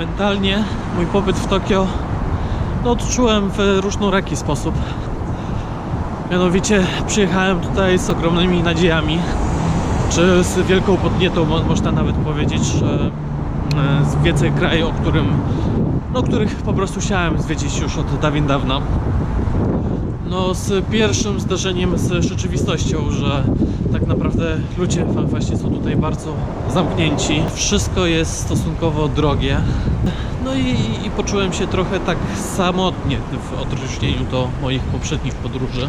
Mentalnie mój pobyt w Tokio no, odczułem w różnoraki sposób. Mianowicie przyjechałem tutaj z ogromnymi nadziejami, czy z wielką podnietą, mo- można nawet powiedzieć, e, zwiedzę kraj, o którym, no, których po prostu chciałem zwiedzić już od dawien dawna. No, z pierwszym zdarzeniem z rzeczywistością, że tak naprawdę ludzie właśnie są tutaj bardzo zamknięci. Wszystko jest stosunkowo drogie. No i, i poczułem się trochę tak samotnie w odróżnieniu do moich poprzednich podróży.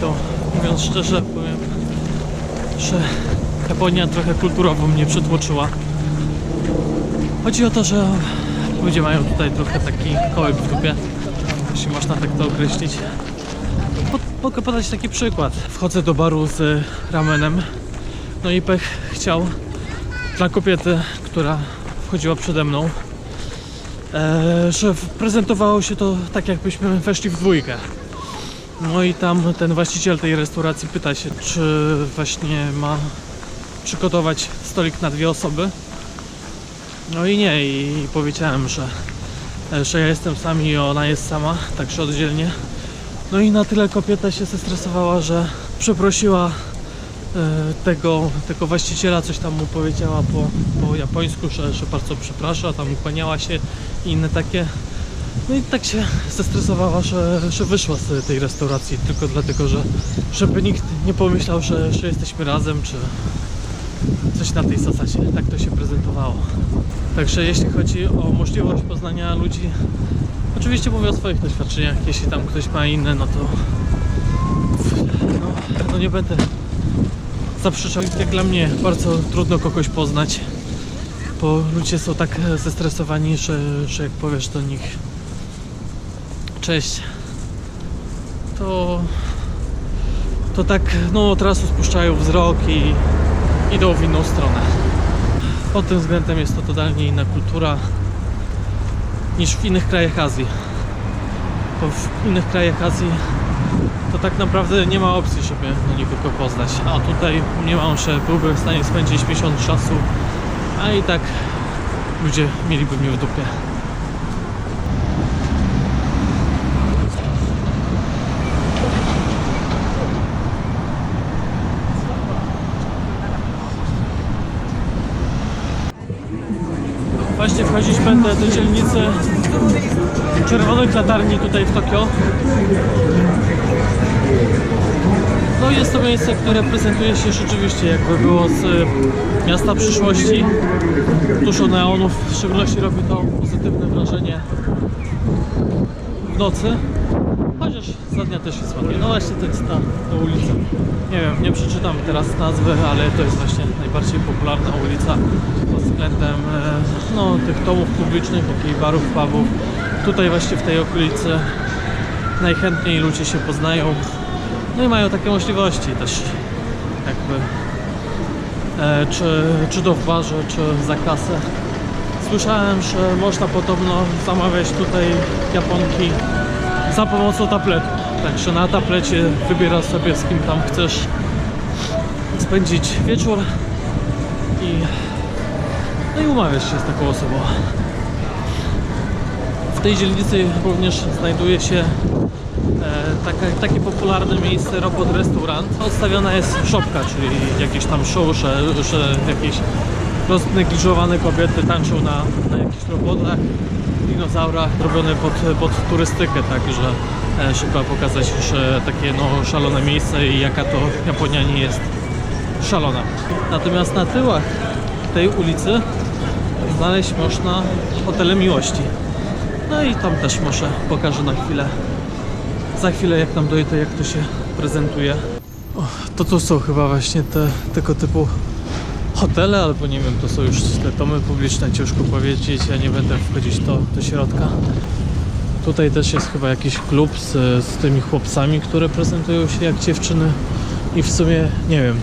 To mówiąc szczerze, powiem, że Japonia trochę kulturowo mnie przytłoczyła. Chodzi o to, że ludzie mają tutaj trochę taki kołek w dupie, jeśli można tak to określić. Mogę podać taki przykład. Wchodzę do baru z ramenem, no i pech chciał dla kobiety, która wchodziła przede mną, e, że prezentowało się to tak, jakbyśmy weszli w dwójkę. No i tam ten właściciel tej restauracji pyta się, czy właśnie ma przygotować stolik na dwie osoby. No i nie, i powiedziałem, że, że ja jestem sam i ona jest sama, także oddzielnie. No i na tyle kobieta się zestresowała, że przeprosiła e, tego, tego właściciela, coś tam mu powiedziała po, po japońsku, że, że bardzo przeprasza, tam ukłaniała się i inne takie. No i tak się zestresowała, że, że wyszła z tej restauracji tylko dlatego, że żeby nikt nie pomyślał, że, że jesteśmy razem, czy coś na tej zasadzie. Tak to się prezentowało. Także jeśli chodzi o możliwość poznania ludzi, oczywiście mówię o swoich doświadczeniach. Jeśli tam ktoś ma inne, no to no, no nie będę zaprzeczał. Jak dla mnie bardzo trudno kogoś poznać, bo ludzie są tak zestresowani, że, że jak powiesz do nich cześć, to to tak no od razu spuszczają wzrok i idą w inną stronę. Pod tym względem jest to totalnie inna kultura niż w innych krajach Azji. Bo w innych krajach Azji to tak naprawdę nie ma opcji, żeby no, nikogo poznać. A tutaj mniemam, że byłbym w stanie spędzić miesiąc czasu, a i tak ludzie mieliby mnie w dupie. Właśnie wchodzić będę do dzielnicy czerwonych latarni tutaj w Tokio. No jest to miejsce, które prezentuje się rzeczywiście jakby było z y, miasta przyszłości. Dużo neonów, w szczególności robi to pozytywne wrażenie w nocy. Chociaż za dnia też jest ładnie. No właśnie to jest ta, ta ulica. Nie wiem, nie przeczytam teraz nazwy, ale to jest właśnie najbardziej popularna ulica względem e, no, tych domów publicznych, jak i barów, pubów. Tutaj właśnie w tej okolicy najchętniej ludzie się poznają. No i mają takie możliwości też jakby e, czy, czy to w barze, czy za kasę. Słyszałem, że można podobno zamawiać tutaj Japonki za pomocą tabletu. Także na tablecie wybierasz sobie z kim tam chcesz spędzić wieczór i no i umawiasz się z taką osobą. W tej dzielnicy również znajduje się e, taka, takie popularne miejsce robot restaurant. Odstawiona jest szopka, czyli jakieś tam show, że, że jakieś roznegliżowane kobiety tańczą na, na jakichś robotach, dinozaurach, robione pod, pod turystykę, także e, trzeba pokazać, że takie no, szalone miejsce i jaka to Japonia nie jest szalona. Natomiast na tyłach tej ulicy znaleźć można hotele miłości. No i tam też może pokażę na chwilę. Za chwilę jak tam dojdę, jak to się prezentuje. To tu są chyba właśnie te tego typu hotele, albo nie wiem, to są już te domy publiczne, ciężko powiedzieć, ja nie będę wchodzić do, do środka. Tutaj też jest chyba jakiś klub z, z tymi chłopcami, które prezentują się jak dziewczyny i w sumie nie wiem,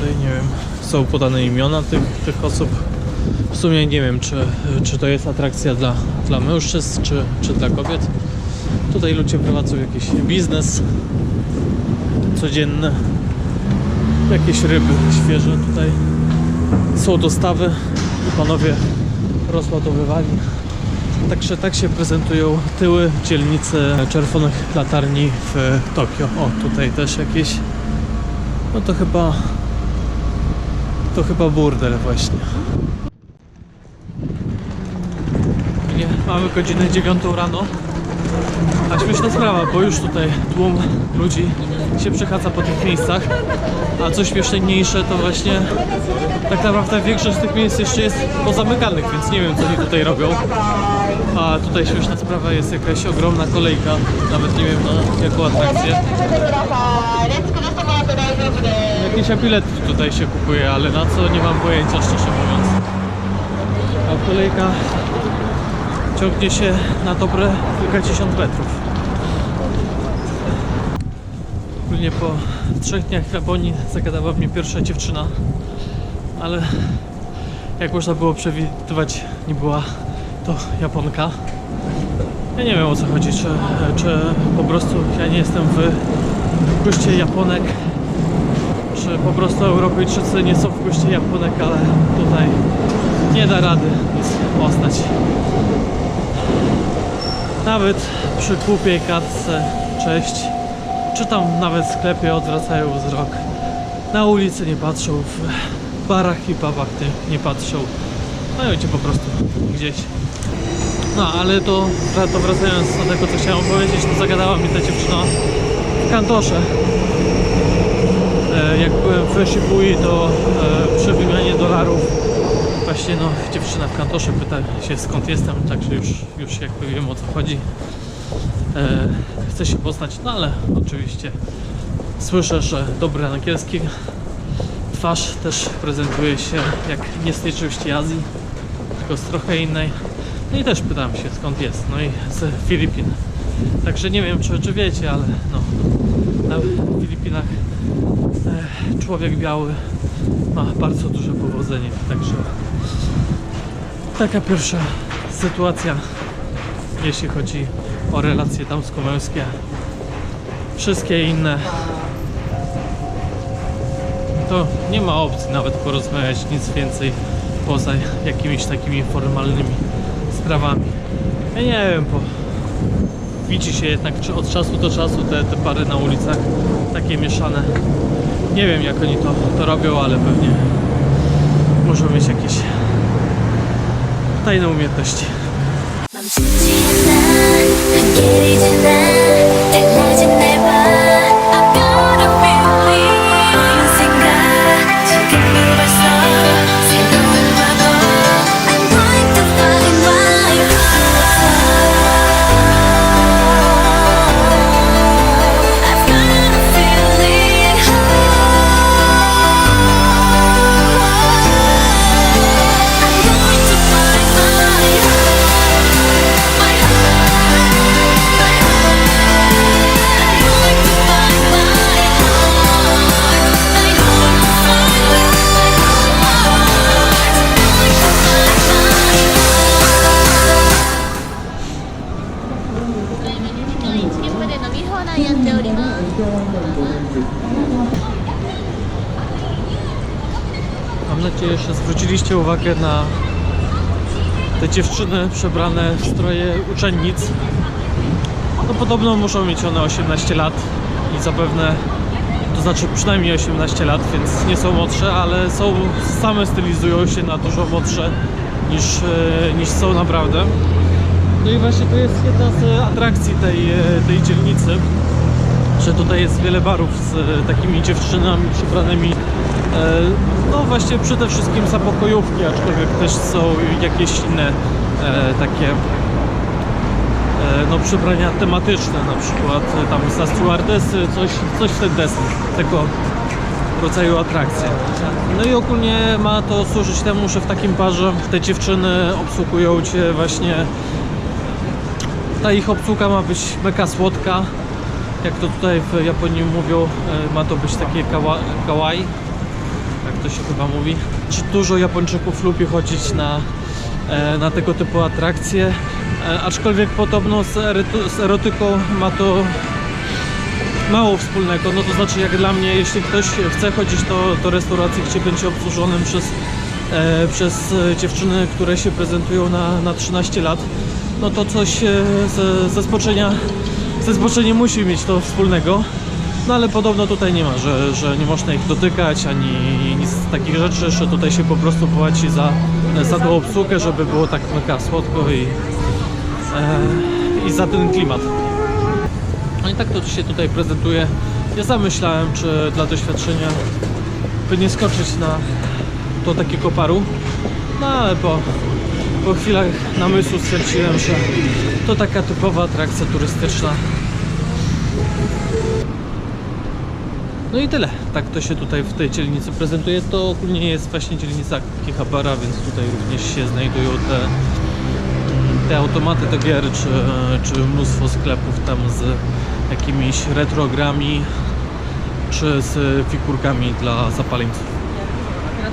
tutaj nie wiem, są podane imiona tych, tych osób. W sumie nie wiem, czy, czy to jest atrakcja dla, dla mężczyzn, czy, czy dla kobiet. Tutaj ludzie prowadzą jakiś biznes codzienny. Jakieś ryby świeże tutaj. Są dostawy i panowie rozładowywali. Także tak się prezentują tyły dzielnicy czerwonych latarni w Tokio. O, tutaj też jakieś. No to chyba. To chyba burdel właśnie. Nie, mamy godzinę 9 rano. A śmieszna sprawa, bo już tutaj tłum ludzi się przechadza po tych miejscach. A co śmieszniejsze, to właśnie tak naprawdę większość z tych miejsc jeszcze jest pozamykanych, więc nie wiem co oni tutaj robią a tutaj już na sprawę jest jakaś ogromna kolejka, nawet nie wiem na jaką atrakcję. Jakiś apilet tutaj się kupuje, ale na co nie mam pojęcia szczerze mówiąc. A kolejka ciągnie się na dobre kilkadziesiąt metrów. Ogólnie po trzech dniach Gabonii zagadała mnie pierwsza dziewczyna, ale jak można było przewidywać, nie była to Japonka. Ja nie wiem o co chodzi, czy, czy po prostu ja nie jestem w guście Japonek, czy po prostu Europejczycy nie są w guście Japonek, ale tutaj nie da rady nic poznać. Nawet przy głupiej kartce cześć, czy tam nawet w sklepie odwracają wzrok. Na ulicy nie patrzą, w barach i pubach nie- patrzą. No idzie po prostu gdzieś. No ale to, to wracając do tego co chciałem powiedzieć, to zagadała mi ta dziewczyna w kantorze. E, jak byłem w Shibui, to e, przy wymianie dolarów właśnie no, dziewczyna w kantorze pyta się skąd jestem, także już, już jakby wiem o co chodzi. E, chce się poznać, no ale oczywiście słyszę, że dobry angielski. Twarz też prezentuje się jak nie z tej części Azji, tylko z trochę innej. No i też pytam się skąd jest, no i z Filipin. Także nie wiem czy, czy wiecie, ale no, na Filipinach e, człowiek biały ma bardzo duże powodzenie, także taka pierwsza sytuacja, jeśli chodzi o relacje damsko-męskie. Wszystkie inne to nie ma opcji nawet porozmawiać nic więcej poza jakimiś takimi formalnymi trawami. Ja nie wiem, po... widzi się jednak od czasu do czasu te, te pary na ulicach takie mieszane. Nie wiem jak oni to, to robią, ale pewnie muszą mieć jakieś tajne umiejętności. Mam kiedy. Zwróciliście uwagę na te dziewczyny przebrane w stroje uczennic. No podobno muszą mieć one 18 lat i zapewne, to znaczy przynajmniej 18 lat, więc nie są młodsze, ale są, same stylizują się na dużo młodsze niż, e, niż są naprawdę. No i właśnie to jest jedna z atrakcji tej, e, tej dzielnicy. Że tutaj jest wiele barów z e, takimi dziewczynami przebranymi. E, no właśnie przede wszystkim za pokojówki, aczkolwiek też są jakieś inne e, takie no, przebrania tematyczne, na przykład tam za stewardesy, coś, coś w ten deseń, tego rodzaju atrakcje. No i ogólnie ma to służyć temu, że w takim parze te dziewczyny obsługują Cię właśnie ta ich obsługa ma być mega słodka. Jak to tutaj w Japonii mówią, e, ma to być takie kawa, kawaii. Jak to się chyba mówi. Czy dużo Japończyków lubi chodzić na, e, na tego typu atrakcje. E, Aczkolwiek podobno z, z erotyką ma to mało wspólnego. No to znaczy jak dla mnie, jeśli ktoś chce chodzić do, do restauracji, gdzie będzie obsłużonym przez, przez dziewczyny, które się prezentują na, na 13 lat, no to coś ze, ze zboczenia ze zboczeniem musi mieć to wspólnego. No ale podobno tutaj nie ma, że, że nie można ich dotykać ani nic z takich rzeczy, że tutaj się po prostu płaci za, za tą obsługę, żeby było tak mega słodko i, e, i za ten klimat. No i tak to się tutaj prezentuje. Ja zamyślałem, czy dla doświadczenia by nie skoczyć na do takiego paru. No ale po, po chwilach namysłu stwierdziłem, że to taka typowa atrakcja turystyczna. No i tyle. Tak to się tutaj w tej dzielnicy prezentuje. To ogólnie jest właśnie dzielnica Kihabara, więc tutaj również się znajdują te, te automaty do gier, czy, czy mnóstwo sklepów tam z jakimiś retrogrami, czy z figurkami dla zapaleńców.